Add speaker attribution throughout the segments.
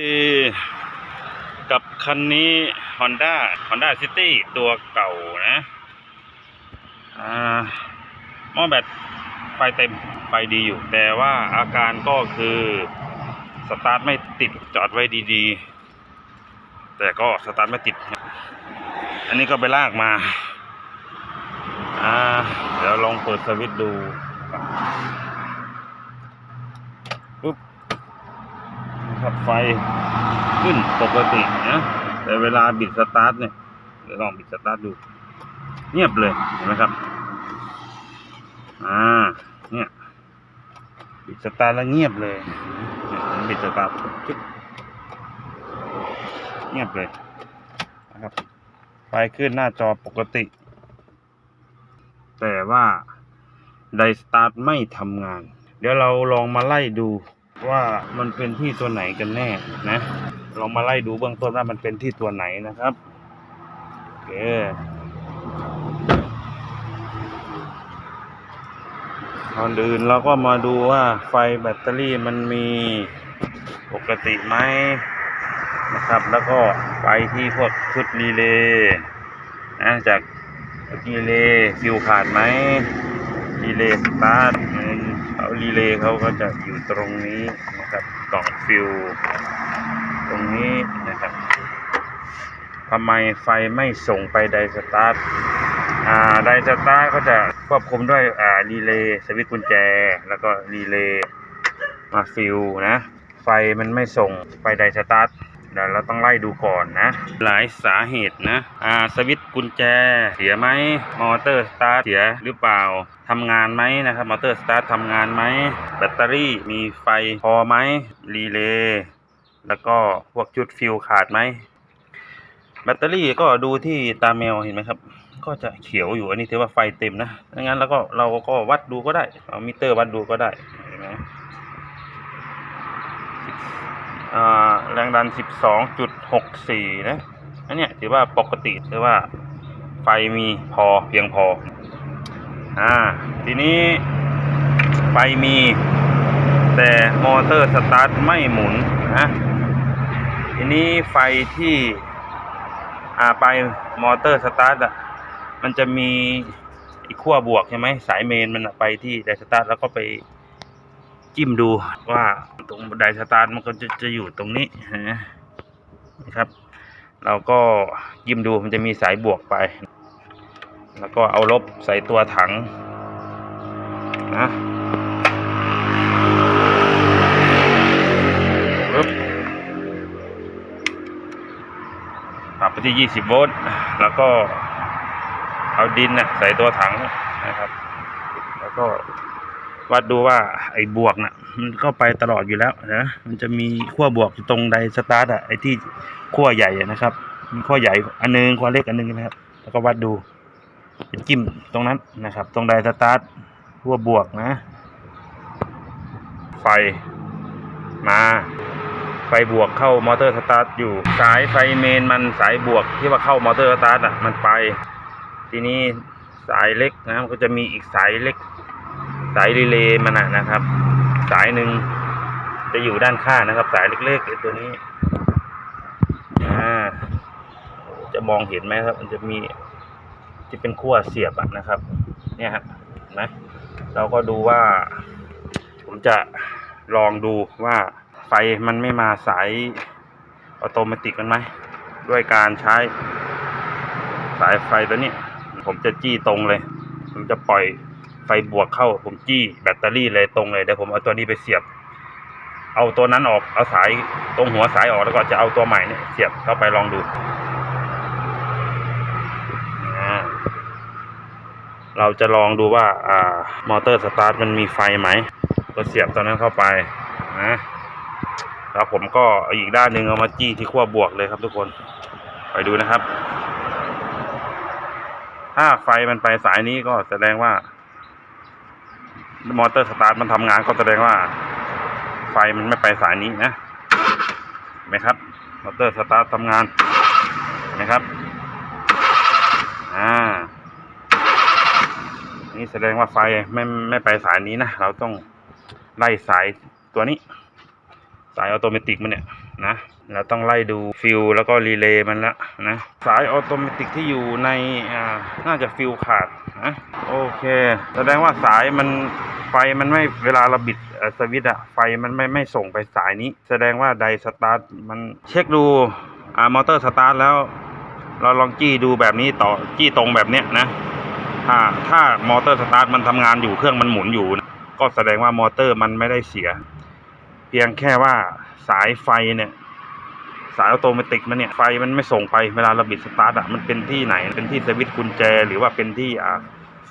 Speaker 1: ดีกับคันนี้ Honda Honda City ตัวเก่านะอ่าหม้อแบตไฟเต็มไฟดีอยู่ แต่ว่าอาการก็คือสตาร์ทไม่ติดจอดไว้ดีๆ แต่ก็สตาร์ทไม่ติด อันนี้ก็ไปลากมาอ่าเดี๋ยวลองเปิดสวิตช์ดูปุ๊บ นะ ครับไฟขึ้นปกตินะแต่เวลาบิดสตาร์ทเนี่ยเดี๋ยวลองบิดสตาร์ทดู เงียบเลยเห็นไหมครับ อ่า เนี่ย บิดสตาร์ทแล้วเงียบเลยเนี่ยบิดสตาร์ทจุ๊บเงียบเลยนะครับไฟขึ้นหน้าจอปกติ แต่ว่าไดสตาร์ทไม่ทำงาน เดี๋ยวเราลองมาไล่ดู ว่ามันเป็นที่ตัวไหนกันแน่นะลองมาไล่ดูเบื้องต้นว่ามันเป็นที่ตัวไหนนะครับโอเคก่อนอื่นเราก็มาดูว่าไฟแบตเตอรี่มันมีปกติไหมนะครับ แล้วก็ไปที่พวกชุดรีเลย์นะจากรีเลย์ฟิวขาดไหมรีเลย์สตาร์ท เขารีเลย์เขาก็จะอยู่ตรงนี้นะครับกล่องฟิวตรงนี้นะครับทำไมไฟไม่ส่งไปไดสตาร์ทอ่าไดสตาร์ทก็จะควบคุมด้วยอ่ารีเลย์สวิตช์กุญแจ แล้วก็รีเลย์มาฟิวนะ ไฟมันไม่ส่งไปไดสตาร์ท เดี๋ยวเราต้องไล่ดูก่อนนะ หลายสาเหตุนะ อ่า สวิตช์กุญแจ เสียไหม มอเตอร์สตาร์ทเสียหรือเปล่าทำงานไหมนะครับ มอเตอร์สตาร์ททำงานไหม แบตเตอรี่มีไฟพอไหม รีเลย์ แล้วก็พวกจุดฟิวขาดไหม แบตเตอรี่ก็ดูที่ตาแมวเห็นไหมครับ ก็จะเขียวอยู่ อันนี้ถือว่าไฟเต็มนะดังนั้นแล้วก็เราก็วัดดูก็ได้ เอามิเตอร์วัดดูก็ได้เห็นไหม แรงดัน 12.64 นะ อันเนี้ยถือว่าปกติถือว่าไฟมีพอเพียงพอ อ่า ทีนี้ไฟมี แต่มอเตอร์สตาร์ทไม่หมุนนะ ทีนี้ไฟที่ อ่าไปมอเตอร์สตาร์ทอะ มันจะมีอีกขั้วบวกใช่ไหมสายเมนมันไปที่ไดสตาร์ทแล้วก็ไป จิ้มดูว่าตรงไดสตาร์ทมันก็จะจะอยู่ตรงนี้นะครับ เราก็จิ้มดูมันจะมีสายบวกไป แล้วก็เอาลบใส่ตัวถังนะปึ๊บปรับไปที่ 20 โวลต์แล้วก็เอาดินนะใส่ตัวถังนะครับ แล้วก็ วัดดูว่าไอ้บวกน่ะ มันก็ไปตลอดอยู่แล้วนะมันจะมีขั้วบวกอยู่ตรงไดสตาร์ทอะไอ้ที่ขั้วใหญ่นะครับ มีขั้วใหญ่อันนึงขั้วเล็กอันนึงนะครับ แล้วก็วัดดูเป็นจิ้มตรงนั้นนะครับ ตรงไดสตาร์ทขั้วบวกนะ ไฟมาไฟบวกเข้ามอเตอร์สตาร์ทอยู่สายไฟเมนมันสายบวกที่ว่าเข้ามอเตอร์สตาร์ทอะมันไป ทีนี้สายเล็กนะมันก็จะมีอีกสายเล็ก สายรีเลย์มันนะนะครับ สายหนึ่งจะอยู่ด้านข้างนะครับ สายเล็กๆไอ้ตัวนี้จะมองเห็นไหมครับ มันจะมีที่เป็นขั้วเสียบนะครับ เนี่ยฮะเห็นไหมเราก็ดูว่า ผมจะลองดูว่าไฟมันไม่มาสายออโตเมติกมันไหมด้วยการใช้สายไฟตัวนี้ ผมจะจี้ตรงเลย ผมจะปล่อย ไฟบวกเข้าผมจี้แบตเตอรี่เลยตรงเลยเดี๋ยวผมเอาตัวนี้ไปเสียบ เอาตัวนั้นออกเอาสายตรงหัวสายออกแล้วก็จะเอาตัวใหม่เนี่ยเสียบเข้าไปลองดูเราจะลองดูว่าอ่ามอเตอร์สตาร์ทมันมีไฟไหมก็เสียบตัวนั้นเข้าไปนะแล้วผมก็เอาอีกด้านหนึ่งเอามาจี้ที่ขั้วบวกเลยครับทุกคนไปดูนะครับ ถ้าไฟมันไปสายนี้ก็แสดงว่า มอเตอร์สตาร์ทมันทำงานก็แสดงว่า ไฟมันไม่ไปสายนี้นะเห็นไหมครับ มอเตอร์สตาร์ททำงานเห็นไหมครับ อ่า นี่แสดงว่าไฟไม่ไม่ไปสายนี้นะ เราต้องไล่สายตัวนี้ สายออโตเมติกมันเนี่ยนะ เราต้องไล่ดูฟิลแล้วก็รีเลย์มันละนะ สายออโตเมติกที่อยู่ในอ่าน่าจะฟิลขาด นะโอเค แสดงว่าสายมันไฟมันไม่เวลาเราบิดสวิตช์อะไฟมันไม่ไม่ส่งไปสายนี้ แสดงว่าไดสตาร์ทมันเช็คดูอ่ามอเตอร์สตาร์ทแล้ว เราลองจี้ดูแบบนี้ต่อจี้ตรงแบบเนี้ยนะถ้าถ้ามอเตอร์สตาร์ทมันทำงานอยู่เครื่องมันหมุนอยู่นะก็แสดงว่ามอเตอร์มันไม่ได้เสีย เพียงแค่ว่าสายไฟเนี่ย สายออโตเมติกมันเนี่ยไฟมันไม่ส่งไปเวลาเราบิดสตาร์ทอะมันเป็นที่ไหนเป็นที่สวิตช์กุญแจ หรือว่าเป็นที่อ่า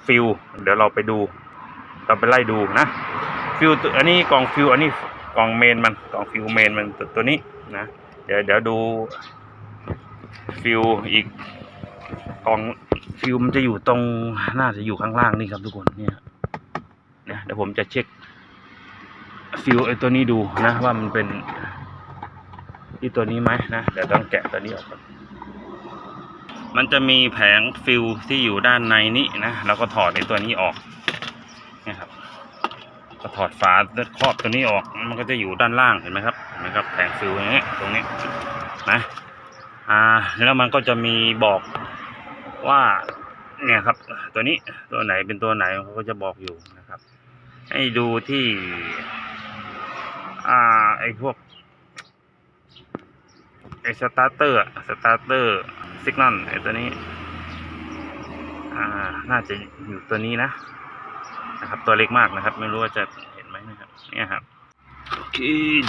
Speaker 1: ฟิลเดี๋ยวเราไปดู เราไปไล่ดูนะฟิลตัวอันนี้กล่องฟิลอันนี้กล่องเมนมันกล่องฟิลเมนมันตัวตัวนี้นะเดี๋ยวเดี๋ยวดูฟิลอีกกล่องฟิลมันจะอยู่ตรงน่าจะอยู่ข้างล่างนี่ครับทุกคนเนี่ยเนี่ยเดี๋ยวผมจะเช็คฟิลไอ้ตัวนี้ดูนะว่ามันเป็น ที่ตัวนี้ไหมนะเดี๋ยวต้องแกะตัวนี้ออกก่อนมันจะมีแผงฟิลที่อยู่ด้านในนี้นะเราก็ถอดในตัวนี้ออกนี่ครับก็ถอดฝาครอบตัวนี้ออกมันก็จะอยู่ด้านล่างเห็นไหมครับเห็นไหมครับแผงฟิลอย่างเงี้ยตรงนี้นะอ่าแล้วมันก็จะมีบอกว่าเนี่ยครับ ตัวนี้ตัวไหนเป็นตัวไหนเขาก็จะบอกอยู่นะครับ ให้ดูที่ อ่าไอ้พวก ไอสตาร์เตอร์สตาร์เตอร์สิกนัลไอตัวนี้ อ่า น่าจะอยู่ตัวนี้นะ นะครับ ตัวเล็กมากนะครับ ไม่รู้ว่าจะเห็นไหมนะครับ เนี่ยครับ โอเค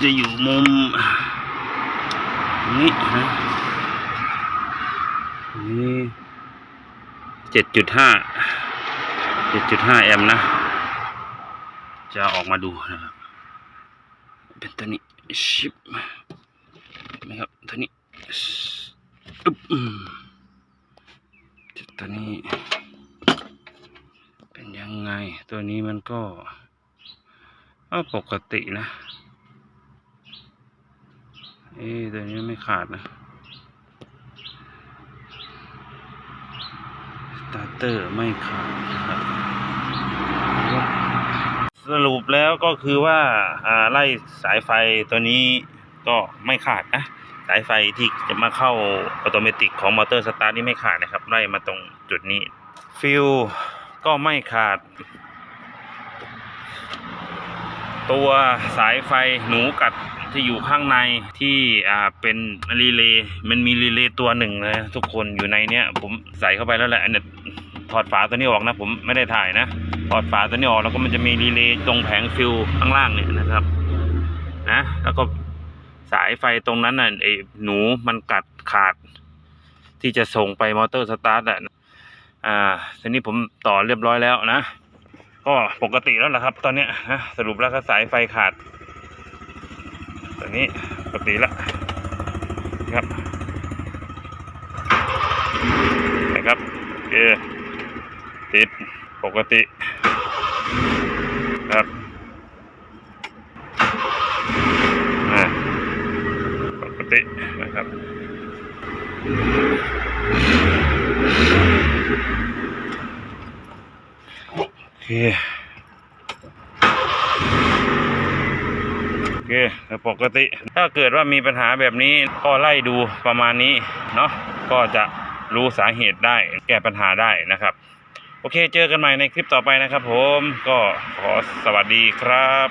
Speaker 1: จะอยู่มุม นี้นะนี่เจ็ดจุดห้าเจ็ดจุดห้าแอมป์นะ จะออกมาดูนะครับ เป็นตัวนี้ชิป นะครับตัวนี้อึ๊บอืมตัวนี้ เป็นยังไง ตัวนี้มันก็ปกตินะเอ๊ตัวนี้ไม่ขาดนะสตาร์เตอร์ไม่ขาดครับสรุปแล้วก็คือว่าไล่สายไฟตัวนี้ก็ไม่ขาดนะ สายไฟที่จะมาเข้าออโตเมติกของมอเตอร์สตาร์ทนี่ไม่ขาดนะครับไล่มาตรงจุดนี้ฟิลก็ไม่ขาด ตัวสายไฟหนูกัดที่อยู่ข้างในที่อ่าเป็นรีเลย์มันมีรีเลย์ตัวหนึ่งนะทุกคนอยู่ในเนี้ยผมใส่เข้าไปแล้วแหละอันเนี้ยถอดฝาตัวนี้ออกนะ ผมไม่ได้ถ่ายนะถอดฝาตัวนี้ออกแล้วก็มันจะมีรีเลย์ตรงแผงฟิลข้างล่างเนี่ยนะครับ นะ แล้วก็ สายไฟตรงนั้นน่ะไอ้หนูมันกัดขาด ที่จะส่งไปมอเตอร์สตาร์ทอะอ่าทีนี้ผมต่อเรียบร้อยแล้วนะ ก็ปกติแล้วล่ะครับ ตอนเนี้ยนะสรุปแล้วก็สายไฟขาดตอนนี้ปกติแล้วครับนะครับโอเคติดปกติครับอ่า ปกตินะครับโอเคโอเคปกติ ถ้าเกิดว่ามีปัญหาแบบนี้ก็ไล่ดูประมาณนี้เนาะก็จะรู้สาเหตุได้แก้ปัญหาได้นะครับโอเค เจอกันใหม่ในคลิปต่อไปนะครับผม ก็ขอสวัสดีครับ